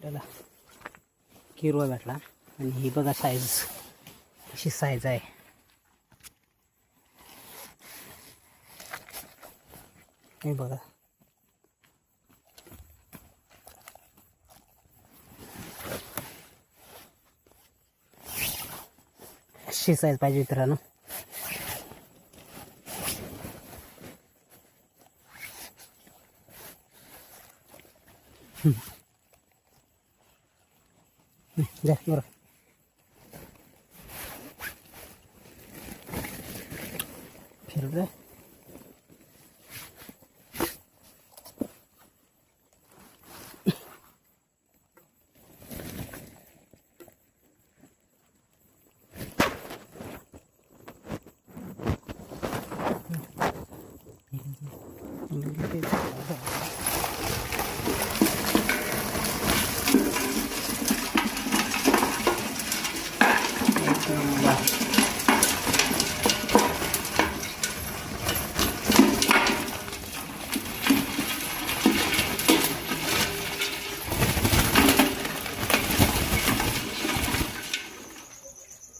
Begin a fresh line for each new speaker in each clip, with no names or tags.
आपल्याला किरवा भेटला. आणि ही बघा साईज अशी साईज आहे. हे बघा. अशी साईज पाहिजे मित्रांनो. Hmm. बरं फिर रे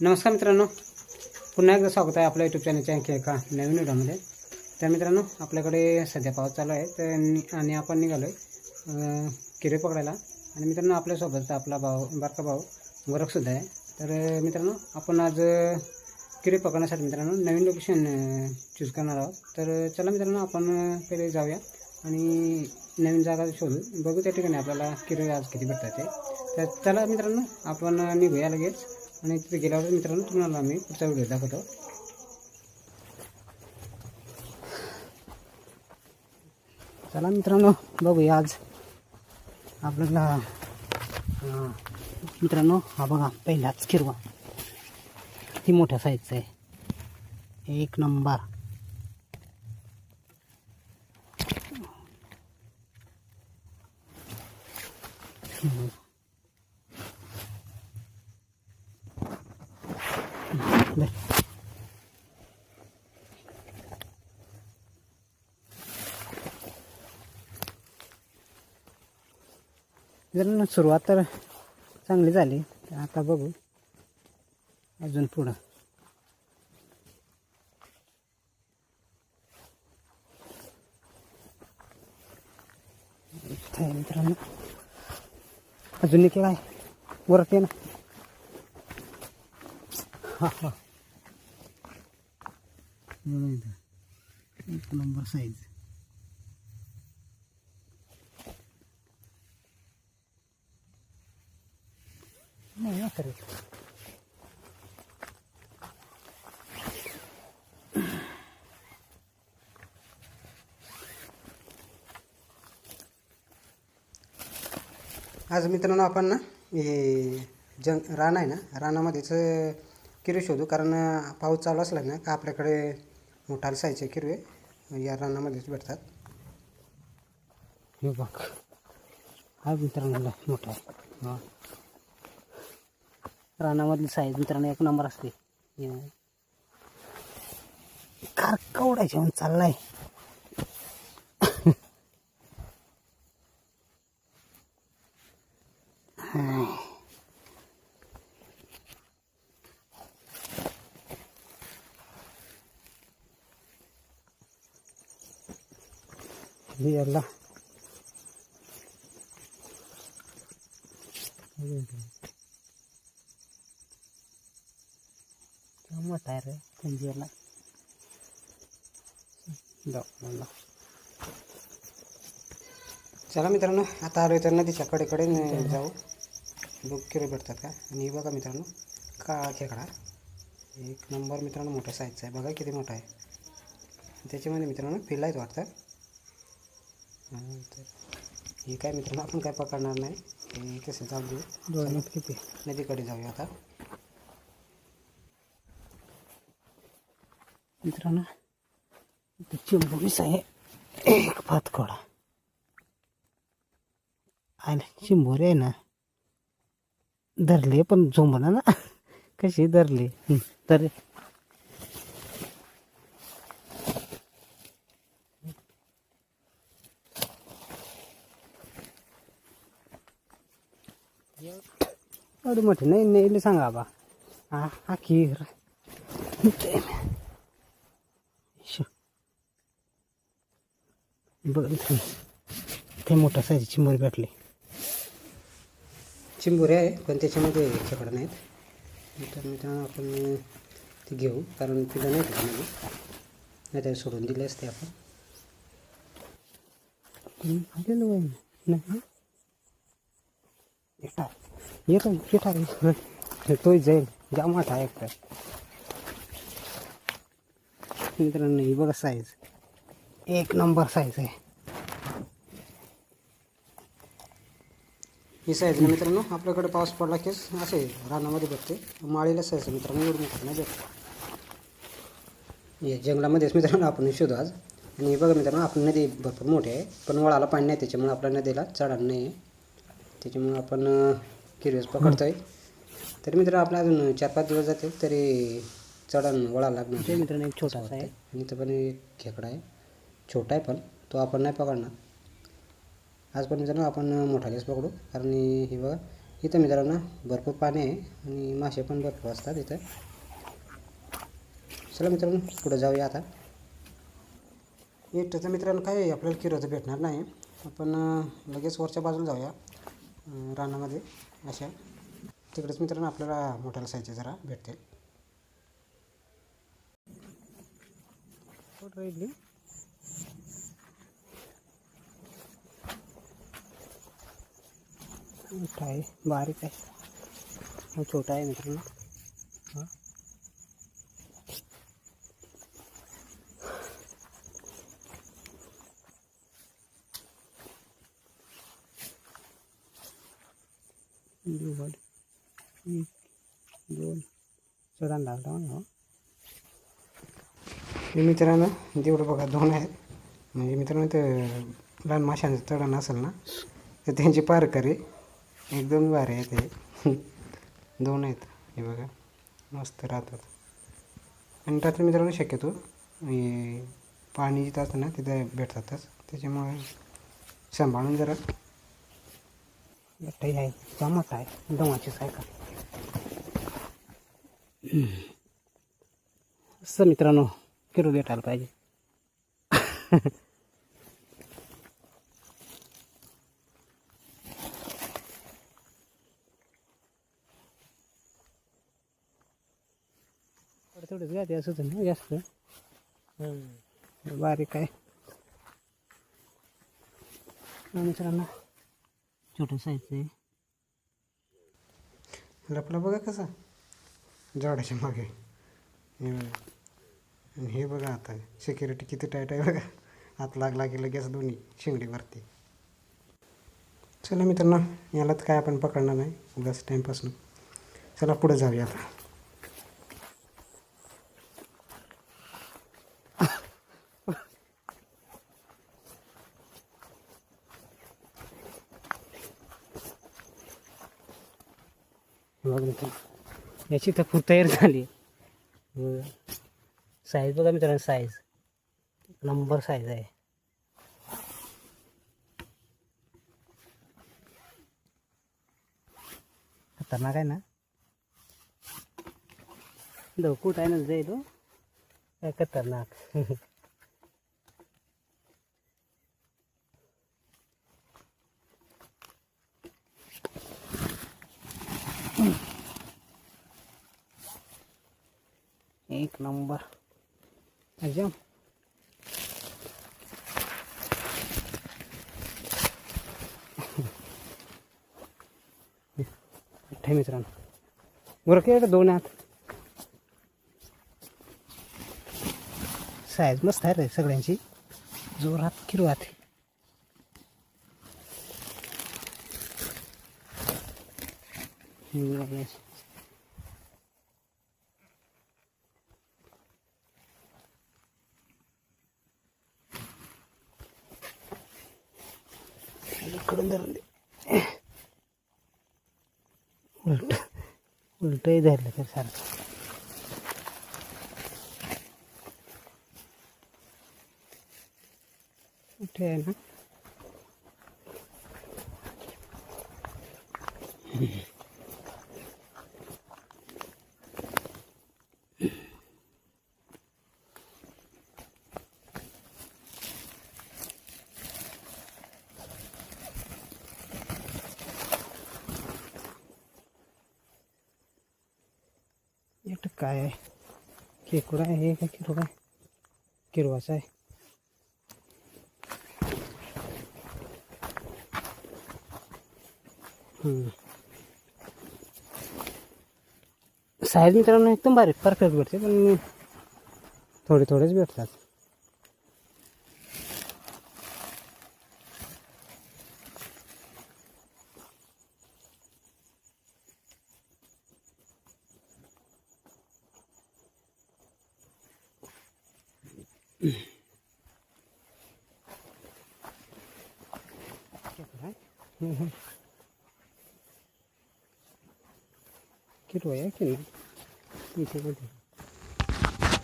नमस्कार मित्रांनो. पुन्हा एकदा स्वागत आहे आपल्या यूट्यूब चॅनलच्या आणखी एका नवीन व्हिडिओमध्ये. तर मित्रांनो आपल्याकडे सध्या पाऊस चालू आहे. तर आणि आपण निघालो आहे किरे पकडायला. आणि मित्रांनो आपल्यासोबत आपला भाऊ बारका भाऊ गोरखसुद्धा आहे. तर मित्रांनो आपण आज किरे पकडण्यासाठी मित्रांनो नवीन लोकेशन चूज करणार आहोत. तर चला मित्रांनो आपण पहिले जाऊया. आणि नवीन जागा शोधू बघू त्या ठिकाणी आपल्याला किरे आज किती भेटतात ते. तर चला मित्रांनो आपण निघूया लगेच. आणि तिथे गेल्यावर मित्रांनो तुम्हाला आम्ही पुढचा व्हिडिओ दाखवतो. चला मित्रांनो बघूया आज आपल्याला मित्रांनो हा बघा पहिलाच किरवा किती मोठ्या साईजचा आहे. एक नंबर. हम्म. सुरुवात तर चांगली झाली. आता बघू. अजून पुढं. मित्रांनो. अजून एक काय वरती आहे ना. हा हा. एक नंबर साईज नाही आज मित्रांनो आपण ना हे जंग रान आहे ना रानामध्येच किरू शोधू कारण पाऊस चालू असला ना का आपल्याकडे मोठा साईजचे किरवे या रानामध्येच भेटतात. हे बघ. हा मित्रांनो मोठा आहे. रानामधली साईज मित्रांनो एक नंबर असते कार कवडा जेवण चाललाय. हाय. मोठा आहे रे कंजीरला जाऊ चला मित्रांनो आता आलो तर नदीच्या कडेकडे जाऊ बघ किरे भेटतात का आणि बघा मित्रांनो काळा खेकडा एक नंबर मित्रांनो मोठा साईजचा आहे बघा किती मोठा आहे त्याच्यामध्ये मित्रांनो फिल आहेत वाटतं हां, तर हे काय मित्रांनो आपण काय पकडणार नाही हे कसं जाऊ देऊ किती नदीकडे जाऊया आता मित्रांनो चिंबोरीच आहे. एक भातकोडा आणि चिंबोरी आहे ना धरले पण झोंबना ना. कशी धरले? तर
एवढी मोठी नाही नाही सांगा बा. हा हा खीर बघ इथे ते मोठा साईज चिंबोरी भेटली. चिंबोरी आहे पण त्याच्यामध्ये खेकडा नाहीत. तर मित्रांनो आपण ते घेऊ कारण पिलं नाही त्याच्यामध्ये नाही तर सोडून दिले असते आपण. आलेलो आहे? नाही एकटा येतो येता तोच जाईल. जाम मोठा आहे एकटा मित्रांनो ही बघा साईज एक नंबर साईज आहे. ही साईज मित्रांनो. आपल्याकडे पाऊस पडला की असे रानामध्ये भेटते माळीला साईज आहे मित्रांनो. एवढं मोठं नाही भेटत. हे जंगलामध्येच मित्रांनो आपण शोधू आज. आणि हे बघा मित्रांनो आपण नदी भरपूर मोठी आहे. पण वळाला पाणी नाही त्याच्यामुळे आपल्या नदीला चढाण नाही आहे. त्याच्यामुळे आपण किरवेस पकडतोय. तरी मित्र आपला अजून चार पाच दिवस जाते तरी चढण वळा लागणार. मित्रांनो एक छोटासा आहे. आणि इथं पण एक खेकडा आहे. छोटा आहे पण तो आपण नाही पकडणार. आज पण मित्रांनो आपण मोठालेच पकडू. कारण हे बघा इथं मित्रांनो भरपूर पाणी आहे आणि मासे पण भरपूर असतात इथं. चला मित्रांनो पुढे जाऊया आता. एकट्याचं मित्रांनो काय आपल्याला किरोचं भेटणार नाही. आपण लगेच वरच्या बाजूला जाऊया रानामध्ये अशा. तिकडेच मित्रांनो आपल्याला मोठ्याला सायचे जरा भेटतील. मोठा आहे बारीक आहे. हा छोटा आहे मित्रांनो. हा. दिवड एक दोन. चढायला लागला हो. हे मित्रांनो जेवढं बघा दोन आहेत म्हणजे मित्रांनो ते लहान माशांचं तळण असेल ना तर त्यांची पार करे एकदम भारी आहे ते. दोन आहेत. हे बघा. मस्त राहतात. आणि रात्री मित्रांनो शक्यतो हे पाणी जिथं असतं ना तिथं भेटतातच. त्याच्यामुळे सांभाळून जरा. एकटाही आहे जमत आहे. दमाचीच आहे का? असं मित्रांनो किरो भेटायला पाहिजे. थोडंच गाठी असं होतं ना जास्त. बारीक आहे. मित्रांनो छोटं साईजचं आहे. लपला बघा कसा झाडाच्या मागे. हे बघा हे आता सिक्युरिटी किती टाईट आहे बघा. हात लागला की लगेच दोन्ही शिंगडीवरती चला मित्रांनो याला तर काय आपण पकडणार नाही उगाच टाईमपासून चला पुढे जाऊया आता बघ मित्रांनो याची तर खूप तयार झाली. साईज बघा मित्रांनो साईज नंबर साईज आहे. खतरनाक आहे ना? धोकूट आहे ना जाईल काय खतरनाक. एक नंबर. एकदम ठे मित्रांनो. बरं काय दोन आत साईज मस्त आहे रे सगळ्यांची. जोरात किरवात. हम्म, इकडून धरून दे उलट उलटही धरलं तर सारखं कुठे आहे ना
एक काय आहे? केकुडा आहे हे काय किरवा आहे? किरवाचा आहे. हम्म. साईज मित्रांनो एकदम बारीक परफेक्ट भेटते पण थोडे थोडेच भेटतात किलो आहे की नाही इथे कुठे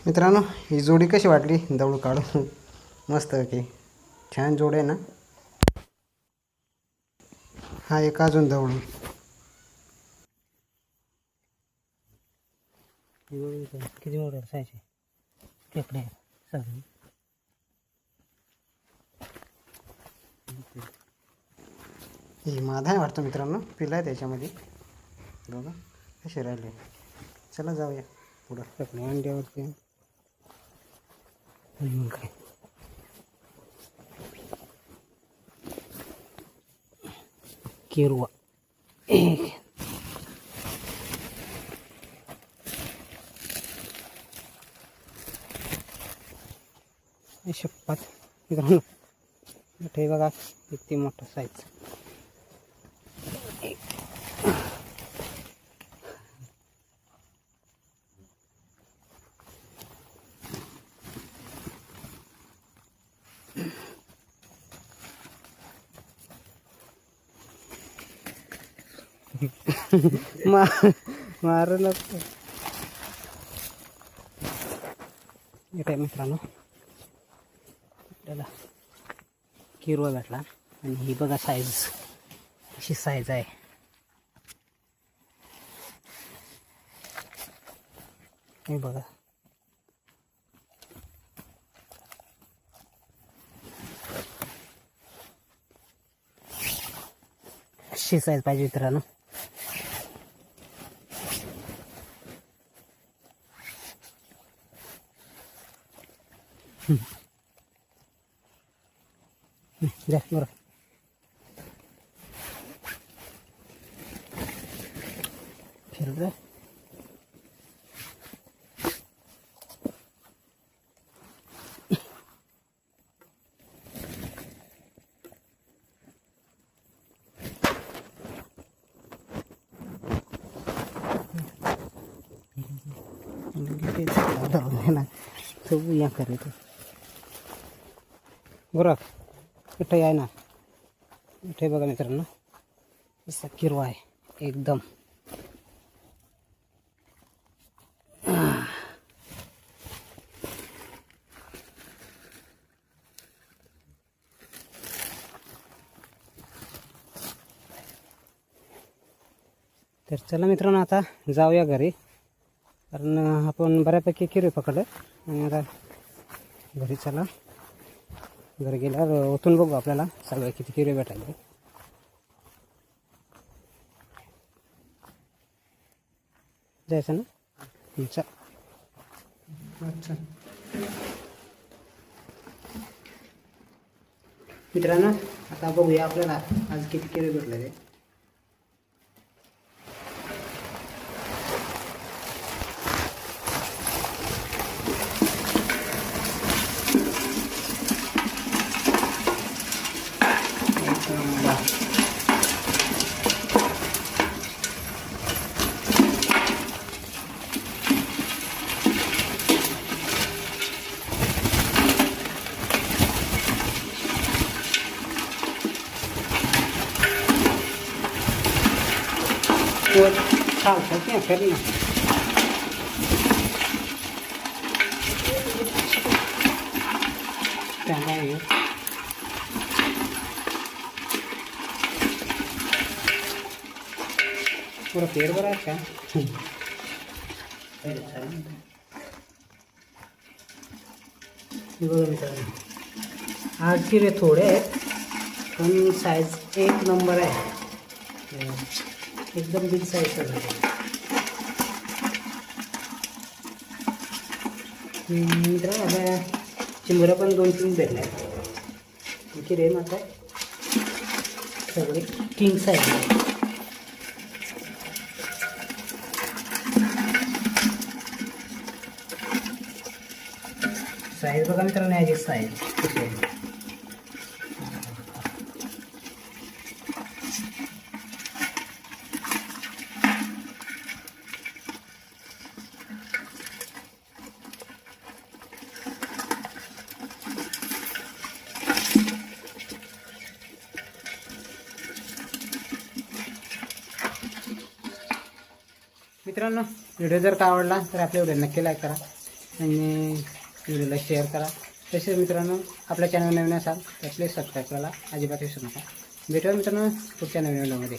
मित्रांनो ही जोडी कशी वाटली? दौड काढून. मस्त की छान जोड आहे ना? हा एक अजून दौड. किती मोठे सायचे खेकडे हे ही माधा आहे वाटतं मित्रांनो. पिला आहे त्याच्यामध्ये. बघा कसे राहिले. चला जाऊया पुढं. अंड्यावरती मग काय? केरवा एक शपथ मित्रांनो मोठे बघा किती मोठा साईज मा मारलं. येत मित्रांनो. आपल्याला किरवा भेटला. आणि ही बघा साईज अशी साईज आहे. हे बघा. अशी साईज पाहिजे मित्रांनो. Hmm. बरं फिर रे तो या करे तो गोरख मिठाई आहे ना. मिठाई बघा मित्रांनो. असा किरवा आहे एकदम. तर चला मित्रांनो आता जाऊया घरी. कारण आपण बऱ्यापैकी किरवे पकडलं. आणि आता घरी चला. घर गेल्यावर ओतून बघू आपल्याला. सगळे किती किरे भेटायचे जायचं ना? चा अच्छा. मित्रांनो आता बघूया आपल्याला आज किती किरे भेटले ते एक नंबर. वर चालतं ते फेर बरं आहे का बघा मित्रांनो आठ किरे थोडे आहेत पण साईज एक नंबर आहे एकदम बिग साईज आहे मित्रांनो आता चिंबरं पण दोन तीन भेटले आहेत. रेम आता सगळे किंग साईज आहे. साईज बघा मित्रांनो याची साईज मित्रांनो व्हिडिओ जर का आवडला तर आपल्या व्हिडिओ नक्की लाईक करा आणि व्हिडिओला शेअर करा. तसेच मित्रांनो आपल्या चॅनल नवीन असाल तर प्लीज सबस्क्राईब करायला अजिबात विसरू नका. भेटूया मित्रांनो पुढच्या नवीन व्हिडिओमध्ये